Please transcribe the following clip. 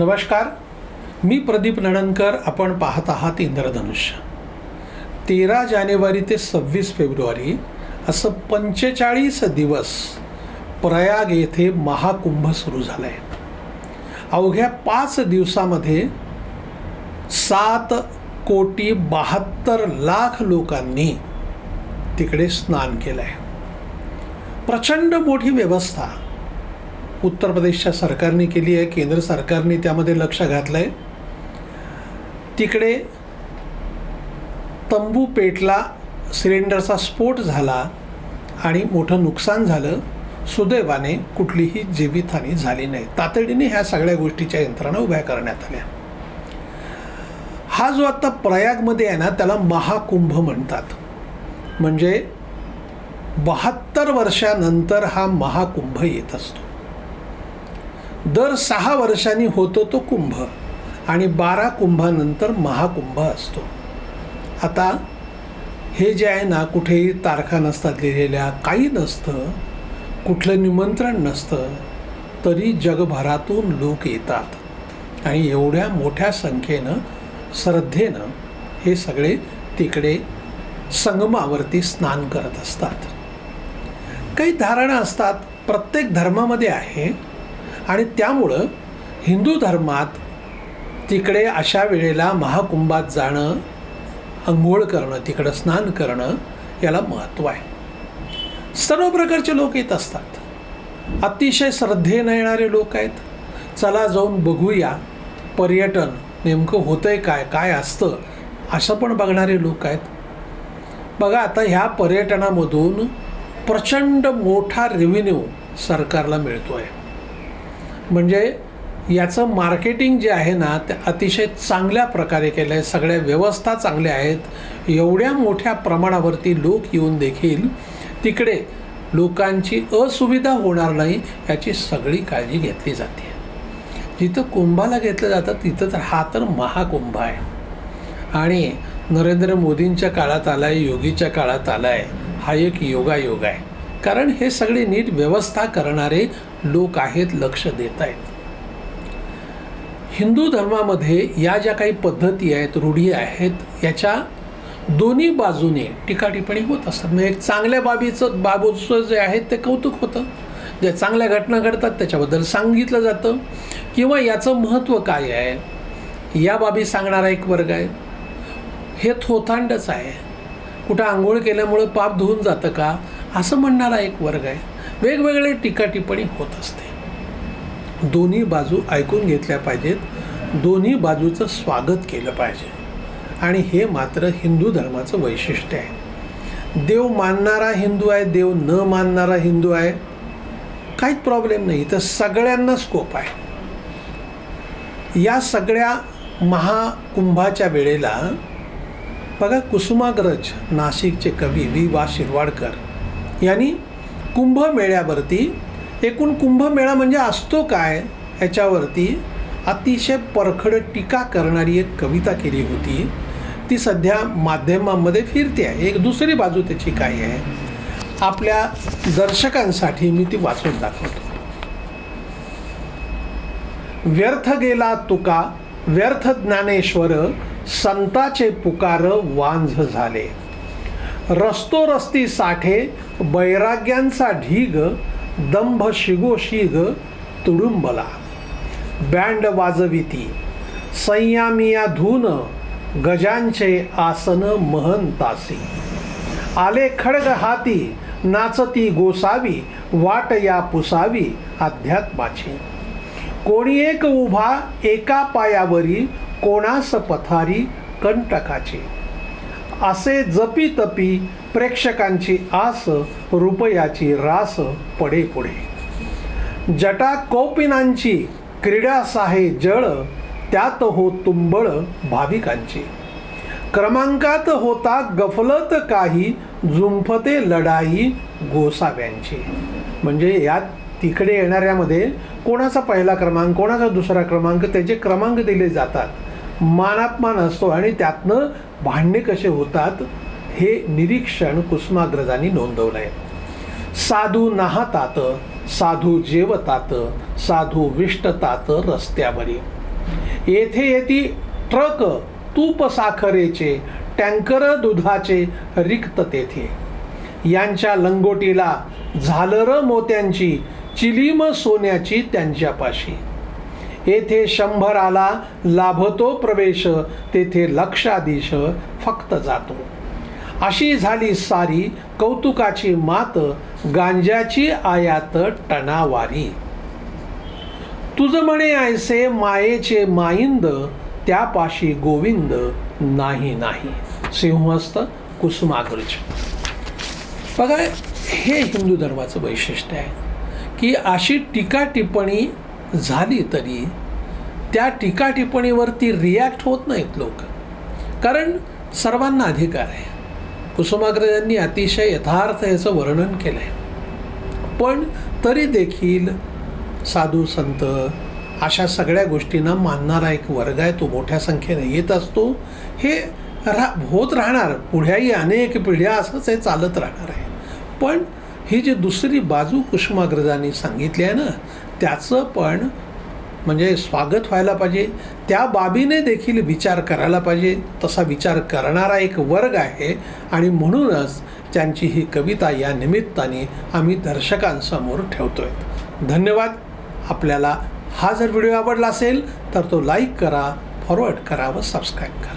नमस्कार. मी प्रदीप नणनकर आपण पाहत आहात इंद्रधनुष्य. तेरा जानेवारी ते सव्वीस फेब्रुवारी असं पंचेचाळीस दिवस प्रयाग येथे महाकुंभ सुरू झाला आहे अवघ्या पाच दिवसामध्ये सात कोटी बहात्तर लाख लोकांनी तिकडे स्नान केलं आहे प्रचंड मोठी व्यवस्था उत्तर प्रदेशच्या सरकारने केली आहे केंद्र सरकारने त्यामध्ये लक्ष घातलं आहे तिकडे तंबू पेटला सिलेंडरचा स्फोट झाला आणि मोठं नुकसान झालं. सुदैवाने कुठलीही जीवितहानी झाली नाही. तातडीने ह्या सगळ्या गोष्टीच्या यंत्रणा उभ्या करण्यात आल्या. हा जो आत्ता प्रयागमध्ये आहे ना त्याला महाकुंभ म्हणतात. म्हणजे बहात्तर वर्षानंतर हा महाकुंभ येत असतो. दर सहा वर्षांनी होतो तो कुंभ आणि बारा कुंभानंतर महाकुंभ असतो. आता हे जे आहे ना कुठेही तारखा नसतात लिहिलेल्या काही नसतं कुठलं निमंत्रण नसतं तरी जगभरातून लोक येतात. आणि एवढ्या मोठ्या संख्येनं श्रद्धेनं हे सगळे तिकडे संगमावरती स्नान करत असतात. काही धारणा असतात. प्रत्येक धर्मामध्ये आहे आणि त्यामुळं हिंदू धर्मात तिकडे अशा वेळेला महाकुंभात जाणं अंघोळ करणं तिकडं स्नान करणं याला महत्त्व आहे. सर्व प्रकारचे लोक येत असतात. अतिशय श्रद्धेनं येणारे लोक आहेत. चला जाऊन बघूया पर्यटन नेमकं होतंय काय काय असतं असं पण बघणारे लोक आहेत. बघा आता ह्या पर्यटनामधून प्रचंड मोठा रेव्हेन्यू सरकारला मिळतो आहे म्हणजे याचं मार्केटिंग जे आहे ना ते अतिशय चांगल्या प्रकारे केलं आहे सगळ्या व्यवस्था चांगल्या आहेत. एवढ्या मोठ्या प्रमाणावरती लोक येऊन देखील तिकडे लोकांची असुविधा होणार नाही याची सगळी काळजी घेतली जाते. जिथं कुंभाला घेतलं जातं तिथं तर हा तर महाकुंभ आहे. आणि नरेंद्र मोदींच्या काळात आला आहे योगीच्या काळात आला आहे हा एक योगायोग आहे. कारण हे सगळे नीट व्यवस्था करणारे लोक आहेत लक्ष देत आहेत. हिंदू धर्मामध्ये या ज्या काही पद्धती आहेत रूढी आहेत याच्या दोन्ही बाजूने टीकाटिपणी होत असतात. म्हणजे एक चांगल्या बाबीचं बाबूचं जे आहे ते कौतुक होतं. ज्या चांगल्या घटना घडतात त्याच्याबद्दल सांगितलं जातं. किंवा याचं महत्त्व काय आहे? या बाबी सांगणारा एक वर्ग आहे. हे थोथांडच आहे. कुठं आंघोळ केल्यामुळं पाप धुवून जातं का? असं म्हणणारा एक वर्ग आहे. वेगवेगळे टीकाटिप्पणी होत असते. दोन्ही बाजू ऐकून घेतल्या पाहिजेत. दोन्ही बाजूचं स्वागत केलं पाहिजे. आणि हे मात्र हिंदू धर्माचं वैशिष्ट्य आहे. देव मानणारा हिंदू आहे देव न मानणारा हिंदू आहे. काहीच प्रॉब्लेम नाही. तर सगळ्यांना स्कोप आहे. या सगळ्या महाकुंभाच्या वेळेला बघा कुसुमाग्रज नाशिकचे कवी वि. वा. शिरवाडकर यांनी कुंभमेळ्यावरती एकूण कुंभमेळा म्हणजे असतो काय ह्याच्यावरती अतिशय परखड टीका करणारी एक कविता केली होती. ती सध्या माध्यमांमध्ये फिरते आहे. एक दुसरी बाजू त्याची काय आहे? आपल्या दर्शकांसाठी मी ती वाचून दाखवतो. व्यर्थ गेला तुका व्यर्थ ज्ञानेश्वर संताचे पुकार वांझ झाले. रस्तो रस्ती साठे बैराग्यांचा ढीग दंभ शिगोशीग तुडुंबला. बँड वाजविती संयामिया धून गजांचे आसन महंतासी. आले खडग हाती नाचती गोसावी वाट या पुसावी अध्यात्माची. कोणी एक उभा एका पायावरी कोणास पथारी कंटकाची. असे जपी तपी प्रेक्षकांची आस रुपयाची रास पडे पुढे. जटा कौपिनांची क्रीडा साहे जळ त्यात हो तुंबळ भाविकांची. क्रमांकात होता गफलत काही झुंफते लढाई गोसाव्यांची. म्हणजे यात तिकडे येणाऱ्यामध्ये कोणाचा पहिला क्रमांक कोणाचा दुसरा क्रमांक त्याचे क्रमांक दिले जातात. मानापमान असतो आणि त्यातनं भांडणे कसे होतात हे निरीक्षण कुसुमाग्रजांनी नोंदवलं आहे साधू नाहतात साधू जेवतात साधू विष्टतात रस्त्यावरी. येथे येती ट्रक तूप साखरेचे टँकर दुधाचे रिक्त तेथे. यांच्या लंगोटीला झालर मोत्यांची चिलीम सोन्याची त्यांच्यापाशी. येथे शंभराला लाभतो प्रवेश तेथे लक्षाधीश फक्त जातो. अशी झाली सारी कौतुकाची मात गांजाची आयात टणावारी. तुझ म्हणे ऐसे मायेचे माईंद त्यापाशी गोविंद नाही नाही. सिंहस्थ कुसुमाग्रज. बघा हे हिंदू धर्माचं वैशिष्ट्य आहे की अशी टीका टिप्पणी झाली तरी त्या टीका टिप्पणीवरती रिॲक्ट होत नाहीत लोक. कारण सर्वांना अधिकार आहे. कुसुमाग्रजांनी अतिशय यथार्थ याचं वर्णन केलं आहे पण तरी देखील साधू संत अशा सगळ्या गोष्टींना मानणारा एक वर्ग आहे तो मोठ्या संख्येने येत असतो. हे रा होत राहणार. पुढ्याही अनेक पिढ्या असंच हे चालत राहणार आहे. पण ही जी दुसरी बाजू कुसुमाग्रजांनी सांगितली आहे ना त्याचं पण म्हणजे स्वागत व्हायला पाहिजे. त्या बाबीने देखील विचार करायला पाहिजे. तसा विचार करणारा एक वर्ग आहे आणि म्हणूनच त्यांची ही कविता या निमित्ताने आम्ही दर्शकांसमोर ठेवतो आहे धन्यवाद. आपल्याला हा जर व्हिडिओ आवडला असेल तर तो लाईक करा फॉरवर्ड करा व सबस्क्राईब करा.